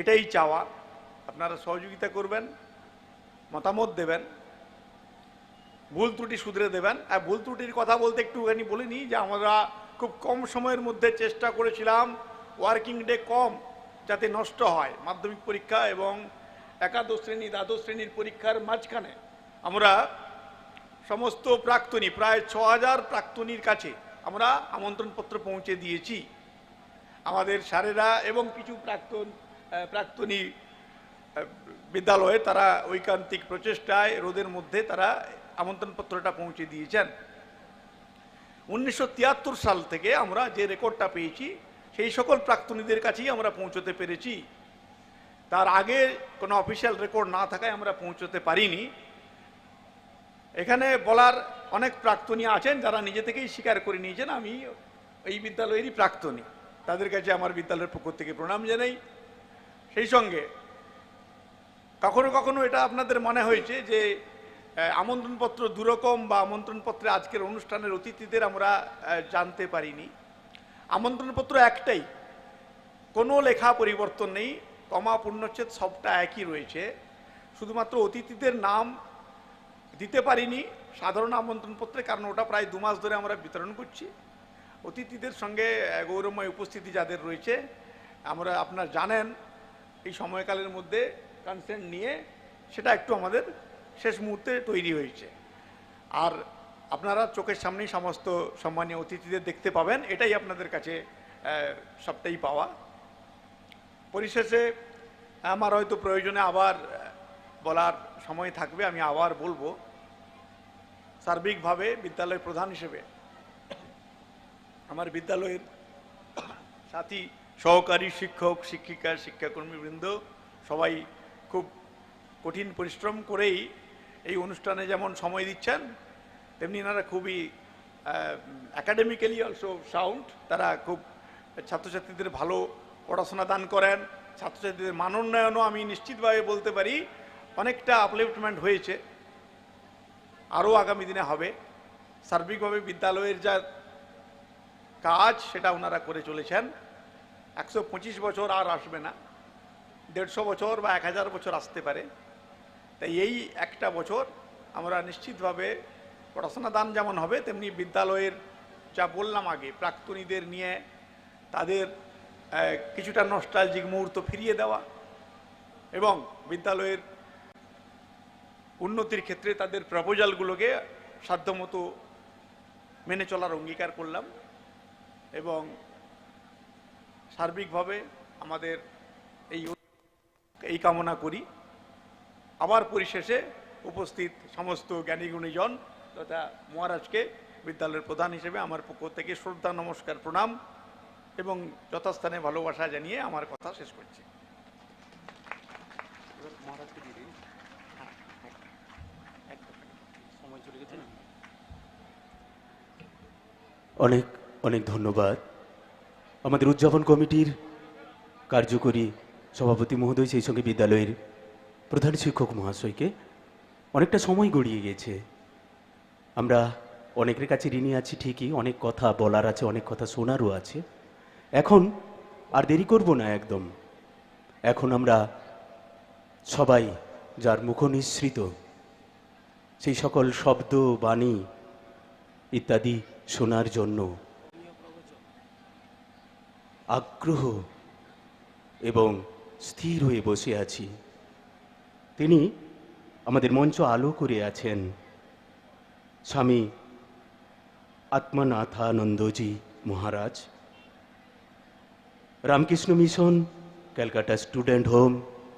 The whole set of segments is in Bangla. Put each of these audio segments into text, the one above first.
এটাই চাওয়া। আপনারা সহযোগিতা করবেন, মতামত দেবেন, ভুল ত্রুটি শুধরে দেবেন। আর ভুল ত্রুটির কথা বলতে একটুখানি বলে নিই যে, আমরা খুব কম সময়ের মধ্যে চেষ্টা করেছিলাম ওয়ার্কিং ডে কম যাতে নষ্ট হয় মাধ্যমিক পরীক্ষা এবং একাদশ শ্রেণি, দ্বাদশ শ্রেণির পরীক্ষার মাঝখানে। আমরা সমস্ত প্রাক্তনী, প্রায় ছ হাজার প্রাক্তনীর কাছে আমরা আমন্ত্রণপত্র পৌঁছে দিয়েছি। আমাদের স্যারেরা এবং কিছু প্রাক্তন প্রাক্তনী বিদ্যালয়ে তারা ঐকান্তিক প্রচেষ্টায় রোদের মধ্যে তারা আমন্ত্রণপত্রটা পৌঁছে দিয়েছেন। উনিশশো তিয়াত্তর সাল থেকে আমরা যে রেকর্ডটা পেয়েছি, সেই সকল প্রাক্তনীদের কাছেই আমরা পৌঁছতে পেরেছি। তার আগে কোনো অফিসিয়াল রেকর্ড না থাকায় আমরা পৌঁছতে পারিনি। এখানে বলার অনেক প্রাক্তনী আছেন যারা নিজে থেকেই স্বীকার করে নিয়েছেন, আমি এই বিদ্যালয়েরই প্রাক্তনী। তাদের কাছে আমার বিদ্যালয়ের পক্ষ থেকে প্রণাম জানাই। সেই সঙ্গে কখনো কখনো এটা আপনাদের মনে হয়েছে যে আমন্ত্রণপত্র দুরকম বা আমন্ত্রণপত্রে আজকের অনুষ্ঠানের অতিথিদের আমরা জানতে পারিনি। আমন্ত্রণপত্র একটাই। কোনো লেখা পরিবর্তন নেই, কমা, পূর্ণচ্ছেদ সবটা একই রয়েছে। শুধুমাত্র অতিথিদের নাম দিতে পারিনি, সাধারণ আমন্ত্রণপত্রে, কারণ ওটা প্রায় দু মাস ধরে আমরা বিতরণ করছি। অতিথিদের সঙ্গে গৌরবময় উপস্থিতি যাদের রয়েছে, আমরা, আপনার জানেন এই সময়কালের মধ্যে কনসেন্ট নিয়ে সেটা একটু আমাদের শেষ মুহূর্তে তৈরি হয়েছে। আর আপনারা চোখের সামনেই সমস্ত সম্মানীয় অতিথিদের দেখতে পাবেন, এটাই আপনাদের কাছে সবটাই পাওয়া। পরিশেষে আমার হয়তো প্রয়োজনে আবার বলার সময় থাকবে, আমি আবার বলব, সার্বিকভাবে বিদ্যালয় প্রধান হিসেবে আমার বিদ্যালয়ের সাথী সহকারী শিক্ষক, শিক্ষিকা, শিক্ষাকর্মীবৃন্দ সবাই খুব কঠিন পরিশ্রম করেই এই অনুষ্ঠানে যেমন সময় দিচ্ছেন, তেমনি এনারা খুবই একাডেমিক্যালি অলসো সাউন্ড তারা খুব ছাত্রছাত্রীদের ভালো পড়াশোনা দান করেন, ছাত্রছাত্রীদের মানোন্নয়নও আমি নিশ্চিতভাবে বলতে পারি অনেকটা আপলিফটমেন্ট হয়েছে, আরও আগামী দিনে হবে। সার্বিকভাবে বিদ্যালয়ের যা কাজ সেটা ওনারা করে চলেছেন। একশো পঁচিশ বছর আর আসবে না, দেড়শো বছর বা এক হাজার বছর আসতে পারে। তাই এই একটা বছর আমরা নিশ্চিতভাবে পড়াশোনা দান যেমন হবে, তেমনি বিদ্যালয়ের যা বললাম আগে, প্রাক্তনীদের নিয়ে তাদের কিছুটা নস্টালজিক মুহূর্ত ফিরিয়ে দেওয়া এবং বিদ্যালয়ের উন্নতির ক্ষেত্রে তাদের প্রপোজালগুলোকে সাধ্যমতো মেনে চলার অঙ্গীকার করলাম এবং সার্বিকভাবে আমাদের এই এই কামনা করি। আবার পরিশেষে উপস্থিত সমস্ত জ্ঞানীগুণীজন তথা মহারাজকে বিদ্যালয়ের প্রধান হিসেবে আমার পক্ষ থেকে শ্রদ্ধা নমস্কার প্রণাম এবং যথাস্থানে ভালোবাসা জানিয়ে আমার কথা শেষ করছি। অনেক অনেক ধন্যবাদ। আমাদের উদযাপন কমিটির কার্যকরী সভাপতি মহোদয় সেই সঙ্গে বিদ্যালয়ের প্রধান শিক্ষক মহাশয়কে অনেকটা সময় গড়িয়ে গেছে। আমরা অনেকের কাছে ঋণী আছি ঠিকই, অনেক কথা বলার আছে, অনেক কথা শোনারও আছে। এখন আর দেরি করব না একদম। এখন আমরা সবাই যার মুখ নিঃসৃত সেই সকল শব্দ, বাণী ইত্যাদি শোনার জন্য আগ্রহ এবং স্থির হয়ে বসে আছি। তিনি আমাদের মঞ্চ আলো করে আছেন। Swami Atmanathanandaji Maharaj, Ramakrishna Mission, Calcutta Student Home,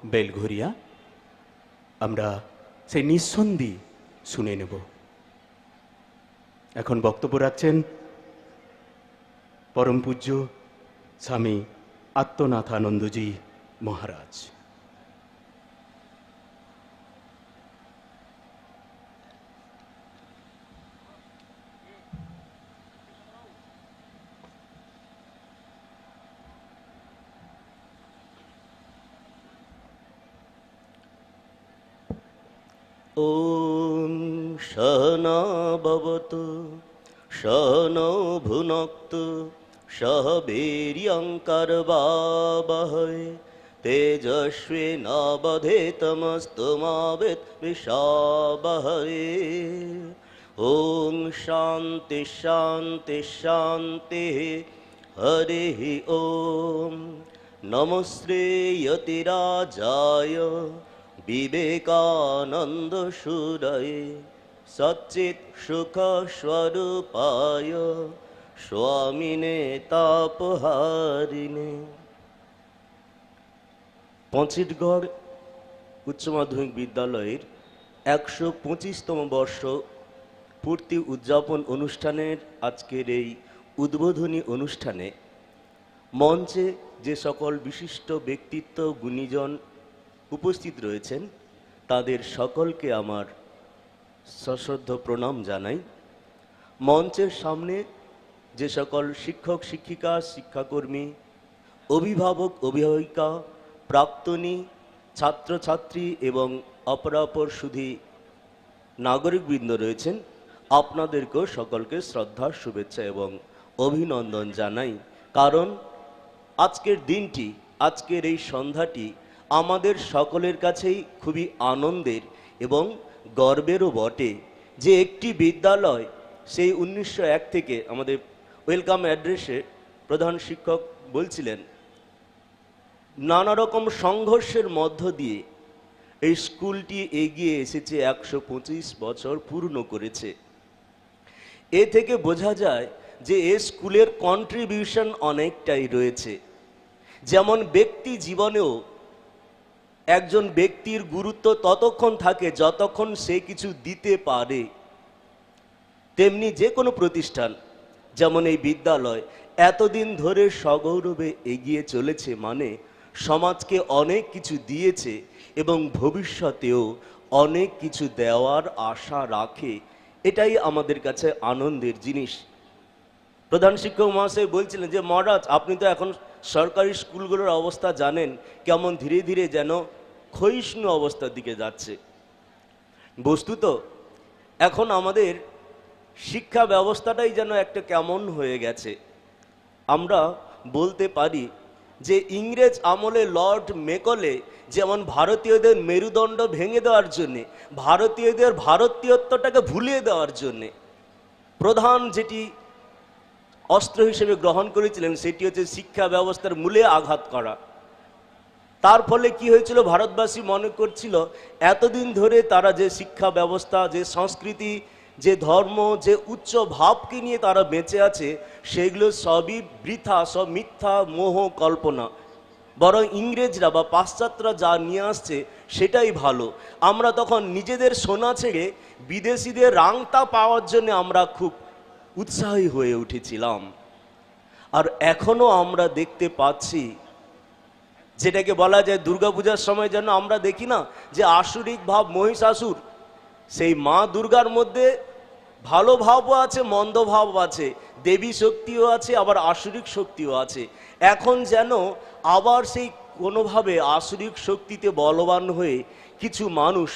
Belgharia. আমরা সেই নিঃসন্দি শুনে নেব। এখন বক্তব্য রাখছেন পরম পূজ্য স্বামী আত্মনাথানন্দজি মহারাজ ॐ सहना भवतु सहनो भुनक्तु সহবীর্যঙ্কর বাবহয় তেজস্বী নবধে তমস্তমাবিত বিষাবহয় ওং শান্তি শান্তি শান্তি হরি ওম। নমশ্রেয়তিরাজায় বিবেকানন্দ সুরয়। সচিৎ সুখ স্বরূপায় স্বামিনে তাপহারিণে পঞ্চিটগড় উচ্চ মাধ্যমিক বিদ্যালয়ের একশো পঁচিশতম বর্ষ পূর্তি উদযাপন অনুষ্ঠানের আজকের এই উদ্বোধনী অনুষ্ঠানে মঞ্চে যে সকল বিশিষ্ট ব্যক্তিত্ব, গুণীজন উপস্থিত রয়েছেন, তাদের সকলকে আমার সশ্রদ্ধ প্রণাম জানাই। মঞ্চের সামনে যে সকল শিক্ষক, শিক্ষিকা, শিক্ষাকর্মী, অভিভাবক, অভিভাবিকা, প্রাক্তনী, ছাত্রছাত্রী এবং অপরাপর সুধী নাগরিকবৃন্দ রয়েছেন, আপনাদেরকেও সকলকে শ্রদ্ধা, শুভেচ্ছা এবং অভিনন্দন জানাই। কারণ আজকের দিনটি, আজকের এই সন্ধ্যাটি আমাদের সকলের কাছেই খুবই আনন্দের এবং গর্বেরও বটে। যে একটি বিদ্যালয়, সেই উনিশশো এক থেকে আমাদের ওয়েলকাম অ্যাড্রেসে প্রধান শিক্ষক বলছিলেন নানা রকম সংঘর্ষের মধ্য দিয়ে এই স্কুলটি এগিয়ে এসেছে একশো পঁচিশ বছর পূর্ণ করেছে। এ থেকে বোঝা যায় যে এ স্কুলের কন্ট্রিবিউশন অনেকটাই রয়েছে। যেমন ব্যক্তি জীবনেও একজন ব্যক্তির গুরুত্ব ততক্ষণ থাকে যতক্ষণ সে কিছু দিতে পারে, তেমনি যে কোনো প্রতিষ্ঠান। যেমন এই বিদ্যালয়, এতদিন ধরে সগৌরবে এগিয়ে চলেছে মানে সমাজকে অনেক কিছু দিয়েছে এবং ভবিষ্যতেও অনেক কিছু দেওয়ার আশা রাখে। এটাই আমাদের কাছে আনন্দের জিনিস। প্রধান শিক্ষক মহাশয় বলছিলেন যে, মহারাজ, আপনি তো এখন সরকারি স্কুলগুলোর অবস্থা জানেন, কেমন ধীরে ধীরে যেন ক্ষয়িষ্ণু অবস্থার দিকে যাচ্ছে। বস্তুত, এখন আমাদের শিক্ষা ব্যবস্থাটাই যেন একটা কেমন হয়ে গেছে। আমরা বলতে পারি যে ইংরেজ আমলে লর্ড মেকলে যেমন ভারতীয়দের মেরুদণ্ড ভেঙে দেওয়ার জন্যে, ভারতীয়দের ভারতীয়ত্বটাকে ভুলিয়ে দেওয়ার জন্যে প্রধান যেটি অস্ত্র হিসেবে গ্রহণ করেছিলেন সেটি হচ্ছে শিক্ষা ব্যবস্থার মূলে আঘাত করা। তার ফলে কি হয়েছিল? ভারতবাসী মনে করছিল, এতদিন ধরে তারা যে শিক্ষা ব্যবস্থা, যে সংস্কৃতি যে ধর্ম, যে উচ্চ ভাবকে নিয়ে তারা বেঁচে আছে, সেগুলো সবই বৃথা, সব মিথ্যা, মোহ, কল্পনা। বরং ইংরেজরা বা পাশ্চাত্যরা যা নিয়ে আসছে, সেটাই ভালো। আমরা তখন নিজেদের সোনা ছেড়ে বিদেশিদের রাংতা পাওয়ার জন্য আমরা খুব উৎসাহী হয়ে উঠেছিলাম। আর এখনও আমরা দেখতে পাচ্ছি, যেটাকে বলা যায় দুর্গাপূজার সময় যেন আমরা দেখি না, যে আসুরিক ভাব মহিষাসুর সেই মা দুর্গার মধ্যে ভালো ভাবও আছে, মন্দ ভাব আছে, দেবী শক্তিও আছে, আবার আসুরিক শক্তিও আছে। এখন যেন আবার সেই কোনোভাবে আসুরিক শক্তিতে বলবান হয়ে কিছু মানুষ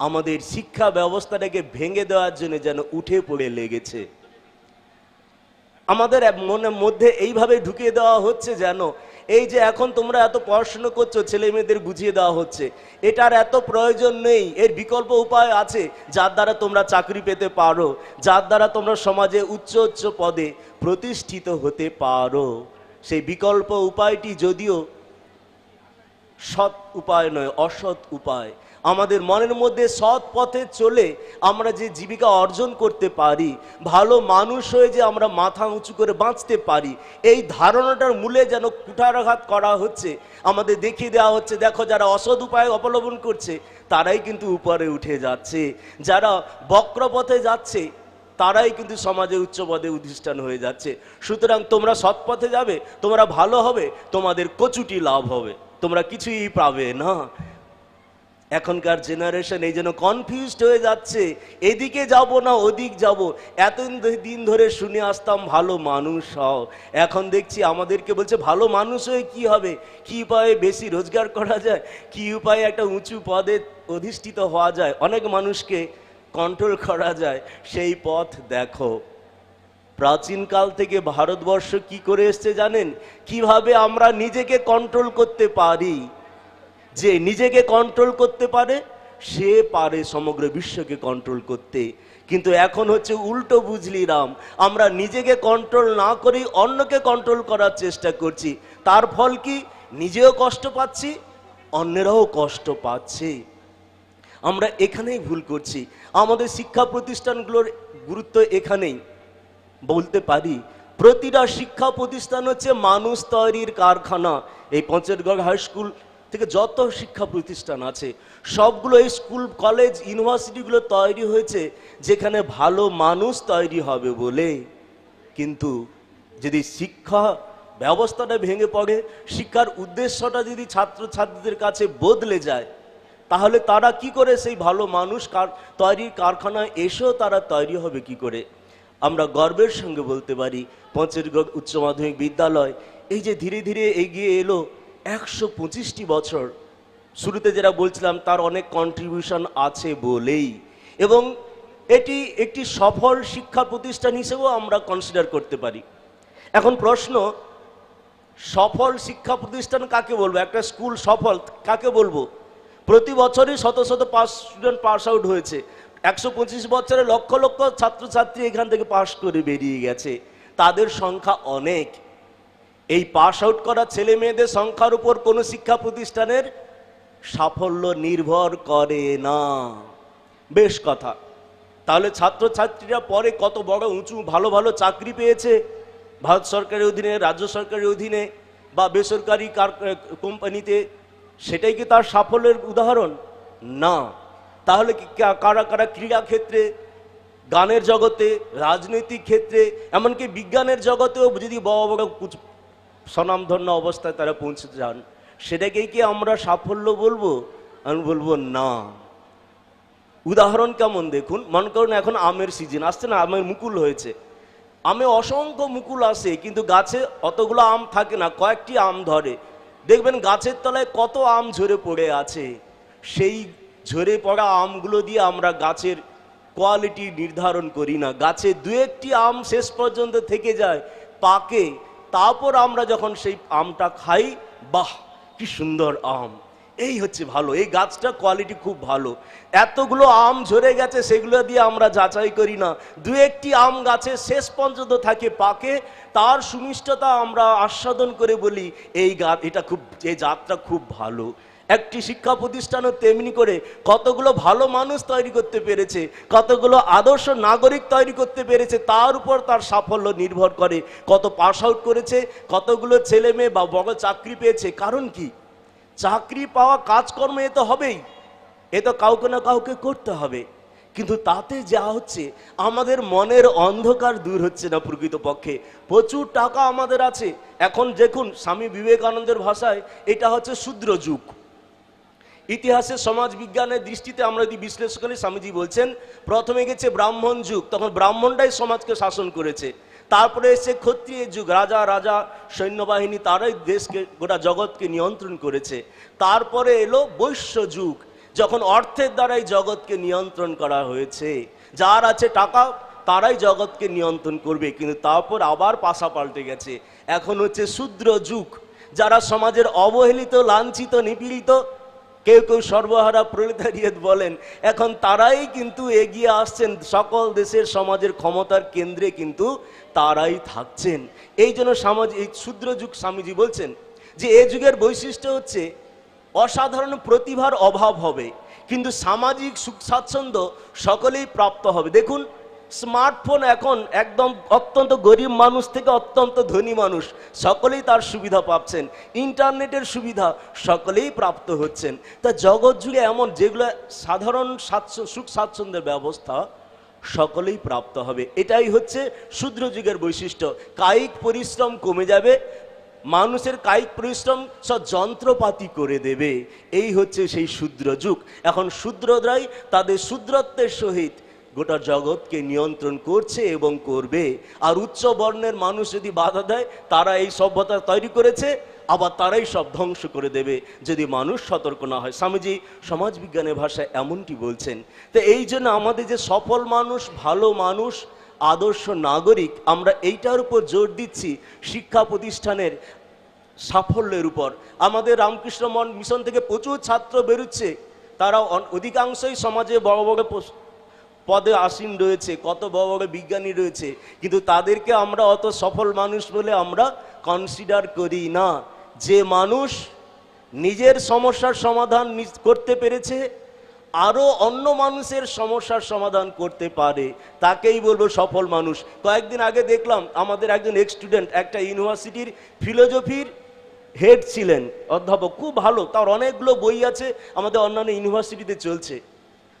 আমাদের শিক্ষা ব্যবস্থাটাকে ভেঙে দেওয়ার জন্য যেন উঠে পড়ে লেগেছে। আমাদের মনের মধ্যে এইভাবে ঢুকিয়ে দেওয়া হচ্ছে যেন এই যে এখন তোমরা এত পড়াশুনো করছ, ছেলে মেয়েদের বুঝিয়ে দেওয়া হচ্ছে, এটার এত প্রয়োজন নেই, এর বিকল্প উপায় আছে, যার দ্বারা তোমরা চাকরি পেতে পারো, যার দ্বারা তোমরা সমাজে উচ্চ উচ্চ পদে প্রতিষ্ঠিত হতে পারো। সেই বিকল্প উপায়টি যদিও সৎ উপায় নয়, অসৎ উপায় আমাদের মনের মধ্যে সৎ পথে চলে আমরা যে জীবিকা অর্জন করতে পারি, ভালো মানুষ হয়ে যে আমরা মাথা উঁচু করে বাঁচতে পারি, এই ধারণাটার মূলে যেন কুঠারাঘাত করা হচ্ছে, আমাদের দেখিয়ে দেওয়া হচ্ছে, দেখো যারা অসৎ উপায় অবলম্বন করছে, তারাই কিন্তু উপরে উঠে যাচ্ছে। যারা বক্রপথে যাচ্ছে, তারাই কিন্তু সমাজে উচ্চ পদে অধিষ্ঠান হয়ে যাচ্ছে। সুতরাং তোমরা সৎ পথে যাবে, তোমরা ভালো হবে, তোমাদের কচুটি লাভ হবে, তোমরা কিছুই পাবে না। এখনকার জেনারেশন এই জন্য কনফিউজড হয়ে যাচ্ছে। এদিকে যাব না, ওদিক যাব। এত দিন ধরে শুনে আসতাম, ভালো মানুষ হও। এখন দেখছি আমাদেরকে বলছে, ভালো মানুষ হয়ে কি হবে? কি উপায়ে বেশি রোজগার করা যায়? কি উপায়ে একটা উঁচু পদে অধিষ্ঠিত হওয়া যায়? অনেক মানুষকে কন্ট্রোল করা যায়। সেই পথ দেখো। প্রাচীনকাল থেকে ভারতবর্ষ কি করে এসছে জানেন? কীভাবে আমরা নিজেকে কন্ট্রোল করতে পারি? যে নিজেকে কন্ট্রোল করতে পারে, সে পারে সমগ্র বিশ্বকে কন্ট্রোল করতে। কিন্তু এখন হচ্ছে উল্টো বুঝলি রাম, আমরা নিজেকে কন্ট্রোল না করেই অন্যকে কন্ট্রোল করার চেষ্টা করছি। তার ফল কি? নিজেও কষ্ট পাচ্ছি, অন্যেরাও কষ্ট পাচ্ছে। আমরা এখানেই ভুল করছি। আমাদের শিক্ষা প্রতিষ্ঠানগুলোর গুরুত্ব এখানেই। বলতে পারি, প্রতিটা শিক্ষা প্রতিষ্ঠান হচ্ছে মানুষ তৈরির কারখানা। এই পঞ্চায়েতগড় হাই স্কুল থেকে যত শিক্ষা প্রতিষ্ঠান আছে, সবগুলো এই স্কুল, কলেজ, ইউনিভার্সিটিগুলো তৈরি হয়েছে যেখানে ভালো মানুষ তৈরি হবে বলে। কিন্তু যদি শিক্ষা ব্যবস্থাটা ভেঙে পড়ে, শিক্ষার উদ্দেশ্যটা যদি ছাত্রছাত্রীদের কাছে বদলে যায়, তাহলে তারা কি করে সেই ভালো মানুষ কার, তৈরির কারখানায় এসেও তারা তৈরি হবে কি করে? আমরা গর্বের সঙ্গে বলতে পারি পঞ্চগড় উচ্চ মাধ্যমিক বিদ্যালয়, এই যে ধীরে ধীরে এগিয়ে এলো একশো পঁচিশটি বছর শুরুতে যেটা বলছিলাম, তার অনেক কন্ট্রিবিউশন আছে বলেই। এবং এটি একটি সফল শিক্ষা প্রতিষ্ঠান হিসেবেও আমরা কনসিডার করতে পারি। এখন প্রশ্ন, সফল শিক্ষা প্রতিষ্ঠান কাকে বলব? একটা স্কুল সফল কাকে বলব? প্রতি বছরই শত শত পাস স্টুডেন্ট পাস আউট হয়েছে। একশো পঁচিশ বছরে লক্ষ লক্ষ ছাত্রছাত্রী এখান থেকে পাশ করে বেরিয়ে গেছে। তাদের সংখ্যা অনেক। এই পাস আউট করা ছেলে মেয়েদের সংখ্যার উপর কোনো শিক্ষা প্রতিষ্ঠানের সাফল্য নির্ভর করে না। বেশ কথা। তাহলে ছাত্রছাত্রীরা পরে কত বড়, উঁচু, ভালো ভালো চাকরি পেয়েছে? ভারত সরকারের অধীনে, রাজ্য সরকারের অধীনে বা বেসরকারি কোম্পানিতে, সেটাই কি তার সাফল্যের উদাহরণ? না। তাহলে কি কারা কারা ক্রীড়া ক্ষেত্রে, গানের জগতে, রাজনৈতিক ক্ষেত্রে, এমনকি বিজ্ঞানের জগতেও যদি বড় বড় স্বনামধন্য অবস্থায় তারা পৌঁছে যান। সেটাকেই কি আমরা সাফল্য বলব? আমি বলব না। উদাহরণ কেমন দেখুন? মনে করুন এখন আমের সিজন আসছে না? আমের মুকুল হয়েছে। আমে অসংখ্য মুকুল আসে, কিন্তু গাছে অতগুলো আম থাকে না, কয়েকটি আম ধরে। দেখবেন গাছের তলায় কত আম ঝরে পড়ে আছে। সেই ঝরে পড়া আমগুলো দিয়ে আমরা গাছের কোয়ালিটি নির্ধারণ করি না। গাছে দু একটি আম শেষ পর্যন্ত থেকে যায়, পাকে তারপর আমরা যখন সেই আমটা খাই, বাহ, কি সুন্দর আম। এই হচ্ছে ভালো, এই গাছটা কোয়ালিটি খুব ভালো। এতগুলো আম ঝরে গেছে, সেগুলো দিয়ে আমরা যাচাই করি না। দু একটি আম গাছে শেষ পর্যন্ত থাকে পাকে, তার সুমিষ্টতা আমরা আস্বাদন করে বলি, এই গাছ এটা খুব, এই জাতটা খুব ভালো। একটি শিক্ষা প্রতিষ্ঠানও তেমনি করে কতগুলো ভালো মানুষ তৈরি করতে পেরেছে, কতগুলো আদর্শ নাগরিক তৈরি করতে পেরেছে, তার উপর তার সাফল্য নির্ভর করে। কত পাস আউট করেছে, কতগুলো ছেলে মেয়ে বা বড় চাকরি পেয়েছে, কারণ কি? চাকরি পাওয়া কাজকর্ম এ তো হবেই, এ তো কাউকে না কাউকে করতে হবে। কিন্তু তাতে যা হচ্ছে, আমাদের মনের অন্ধকার দূর হচ্ছে না প্রকৃতপক্ষে। প্রচুর টাকা আমাদের আছে। এখন দেখুন, স্বামী বিবেকানন্দের ভাষায় এটা হচ্ছে শূদ্র যুগ। ইতিহাসে সমাজ বিজ্ঞানের দৃষ্টিতে আমরা যদি বিশ্লেষণ করি, স্বামীজি বলছেন, প্রথমে গেছে ব্রাহ্মণ যুগ, তখন ব্রাহ্মণরাই সমাজকে শাসন করেছে। তারপরে এসে ক্ষত্রিয় যুগ, রাজা রাজা, সৈন্যবাহিনী, তারাই দেশকে, গোটা জগৎকে নিয়ন্ত্রণ করেছে। তারপরে এলো বৈশ্য যুগ, যখন অর্থের দ্বারাই জগৎকে নিয়ন্ত্রণ করা হয়েছে। যার আছে টাকা, তারাই জগৎকে নিয়ন্ত্রণ করবে, কিন্তু তারপর আবার পাশা পাল্টে গেছে। এখন হচ্ছে শূদ্র যুগ, যারা সমাজের অবহেলিত, লাঞ্ছিত, নিপীড়িত কেউ কেউ সর্বহারা প্রলেতারিয়েত বলেন, এখন তারাই কিন্তু এগিয়ে আসছেন, সকল দেশের সমাজের ক্ষমতার কেন্দ্রে কিন্তু তারাই থাকছেন। এই জন্য সমাজ, এই ক্ষুদ্র যুগ স্বামীজি বলছেন যে, এ যুগের বৈশিষ্ট্য হচ্ছে অসাধারণ প্রতিভার অভাব হবে, কিন্তু সামাজিক সুখ স্বাচ্ছন্দ্য সকলেই প্রাপ্ত হবে। দেখুন স্মার্টফোন এখন একদম অত্যন্ত গরিব মানুষ থেকে অত্যন্ত ধনী মানুষ, সকলেই তার সুবিধা পাচ্ছেন। ইন্টারনেটের সুবিধা সকলেই প্রাপ্ত হচ্ছেন। তা জগৎ জুড়ে এমন যেগুলো সাধারণ সুখ স্বাচ্ছন্দ্যের ব্যবস্থা সকলেই প্রাপ্ত হবে। এটাই হচ্ছে শূদ্র যুগের বৈশিষ্ট্য। কায়িক পরিশ্রম কমে যাবে, মানুষের কায়িক পরিশ্রম সব যন্ত্রপাতি করে দেবে। এই হচ্ছে সেই শূদ্র যুগ। এখন শূদ্ররাই তাদের শূদ্রত্বের সহিত গোটা জগৎকে নিয়ন্ত্রণ করছে এবং করবে। আর উচ্চ বর্ণের মানুষ যদি বাধা দেয়, তারা এই সভ্যতা তৈরি করেছে, আবার তারাই সব ধ্বংস করে দেবে, যদি মানুষ সতর্ক না হয়। স্বামীজি সমাজবিজ্ঞানের ভাষায় এমনটি বলছেন, তো এই জন্য আমাদের যে সফল মানুষ, ভালো মানুষ, আদর্শ নাগরিক, আমরা এইটার উপর জোর দিচ্ছি শিক্ষা প্রতিষ্ঠানের সাফল্যের উপর। আমাদের রামকৃষ্ণ মন মিশন থেকে প্রচুর ছাত্র বেরোচ্ছে। তারা অধিকাংশই সমাজে বড় বড় পদে আসীন রয়েছে, কত বড় বড় বিজ্ঞানী রয়েছে, কিন্তু তাদেরকে আমরা অত সফল মানুষ বলে আমরা কনসিডার করি না। যে মানুষ নিজের সমস্যার সমাধান করতে পেরেছে আরও অন্য মানুষের সমস্যার সমাধান করতে পারে, তাকেই বলব সফল মানুষ। কয়েকদিন আগে দেখলাম আমাদের একজন এক্স স্টুডেন্ট একটা ইউনিভার্সিটির ফিলোজফির হেড ছিলেন, অধ্যাপক, খুব ভালো, তার অনেকগুলো বই আছে, আমাদের অন্যান্য ইউনিভার্সিটিতে চলছে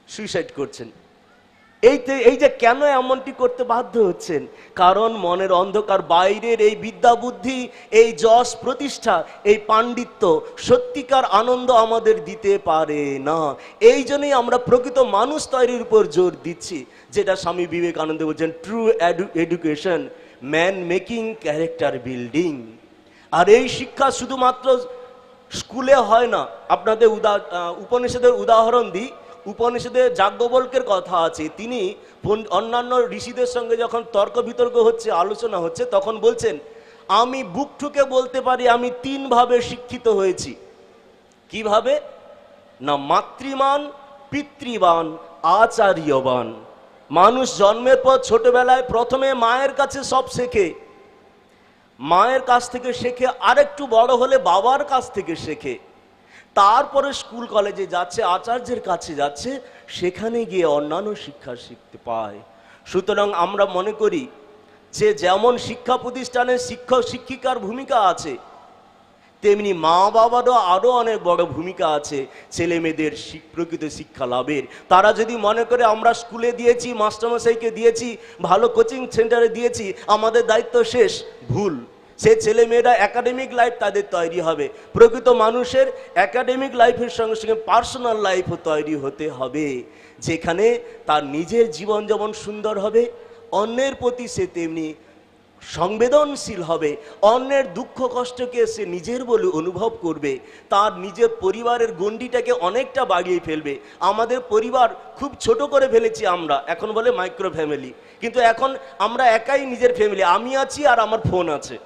সুইসাইড করছেন। এই এই যে কেন এমনটি করতে বাধ্য হচ্ছেন? কারণ মনের অন্ধকার বাইরের এই বিদ্যা বুদ্ধি এই যশ প্রতিষ্ঠা, এই পাণ্ডিত্য সত্যিকার আনন্দ আমাদের দিতে পারে না। এই জন্যই আমরা প্রকৃত মানুষ তৈরির উপর জোর দিচ্ছি, যেটা স্বামী বিবেকানন্দ বলছেন true education man making character building আর এই শিক্ষা শুধুমাত্র স্কুলে হয় না, আপনাদের উদা উপনিষদের উদাহরণ দিই উপনিষদে যাজ্ঞবল্কের কথা আছে। তিনি অন্যান্য ঋষিদের সঙ্গে যখন তর্ক বিতর্ক হচ্ছে, আলোচনা হচ্ছে, তখন বলছেন, আমি বুক ঠুকে বলতে পারি, আমি তিনভাবে শিক্ষিত হয়েছি। কীভাবে? না, মাতৃমান, পিতৃবান, আচার্যবান। মানুষ জন্মের পর ছোটবেলায় প্রথমে মায়ের কাছে সব শেখে। মায়ের কাছ থেকে শেখে, আরেকটু বড় হলে বাবার কাছ থেকে শেখে। তারপরে স্কুল কলেজে যাচ্ছে, আচার্যের কাছে যাচ্ছে, সেখানে গিয়ে অন্যান্য শিক্ষা শিখতে পায়। সুতরাং আমরা মনে করি যে যেমন শিক্ষা প্রতিষ্ঠানে শিক্ষক শিক্ষিকার ভূমিকা আছে, তেমনি মা বাবারও আরও অনেক বড় ভূমিকা আছে ছেলে মেয়েদের প্রকৃত শিক্ষা লাভের। তারা যদি মনে করে আমরা স্কুলে দিয়েছি, মাস্টারমশাইকে দিয়েছি, ভালো কোচিং সেন্টারে দিয়েছি, আমাদের দায়িত্ব শেষ, ভুল। সে ছেলে মেয়েরা একাডেমিক লাইফ তাদের তৈরি হবে। প্রকৃত মানুষের একাডেমিক লাইফের সঙ্গে সঙ্গে পার্সোনাল লাইফও তৈরি হতে হবে। যেখানে তার নিজের জীবন যেমন সুন্দর হবে, অন্যের প্রতি সে তেমনি সংবেদনশীল হবে, অন্যের দুঃখ কষ্টকে সে নিজের বলে অনুভব করবে, তার নিজের পরিবারের গণ্ডিটাকে অনেকটা বাড়িয়ে ফেলবে। আমাদের পরিবার খুব ছোট করে ফেলেছি আমরা, এখন বলে মাইক্রো ফ্যামিলি কিন্তু এখন আমরা একাই নিজের ফ্যামিলি আমি আছি আর আমার ফোন আছে।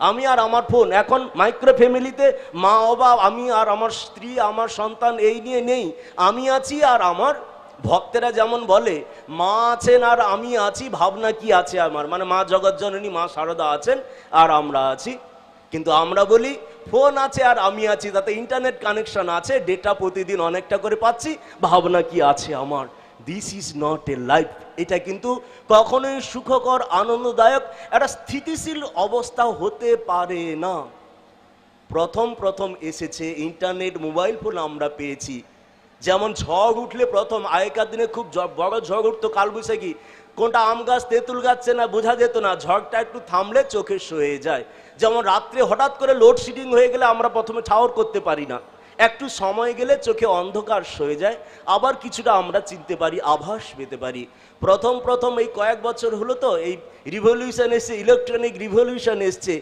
আমি আর আমার ফোন এখন মাইক্রো ফ্যামিলিতে মা বাবা আমি আর আমার স্ত্রী, আমার সন্তান এই নিয়ে নেই। আমি আছি আর আমার ভক্তেরা যেমন বলে, মা আছেন আর আমি আছি, ভাবনা কি আছে আমার? মানে মা জগৎজননী মা শারদা আছেন আর আমরা আছি। কিন্তু আমরা বলি, ফোন আছে আর আমি আছি, তাতে ইন্টারনেট কানেকশন আছে ডেটা প্রতিদিন অনেকটা করে পাচ্ছি, ভাবনা কি আছে আমার? This is not a life এটা কিন্তু কখনোই সুখকর, আনন্দদায়ক, একটা স্থিতিশীল অবস্থা হতে পারে না। প্রথম প্রথম এসেছে ইন্টারনেট, মোবাইল ফোন আমরা পেয়েছি। যেমন ঝড় উঠলে প্রথম, আগেকার দিনে খুব বড় ঝড় উঠতো কালবৈশাখী। কোনটা আম গাছ, তেঁতুল গাছে না বোঝা যেত না, ঝড়টা একটু থামলে চোখে সয়ে যায়। যেমন রাত্রে হঠাৎ করে লোডশেডিং হয়ে গেলে আমরা প্রথমে ঠাওর করতে পারি না। একটু সময় গেলে চোখে অন্ধকার সয়ে যায়, আবার কিছুটা আমরা চিনতে পারি, আভাস পেতে পারি। প্রথম প্রথম এই কয়েক বছর হলো তো, এই রিভলিউশন এসছে ইলেকট্রনিক রিভলিউশন এসছে।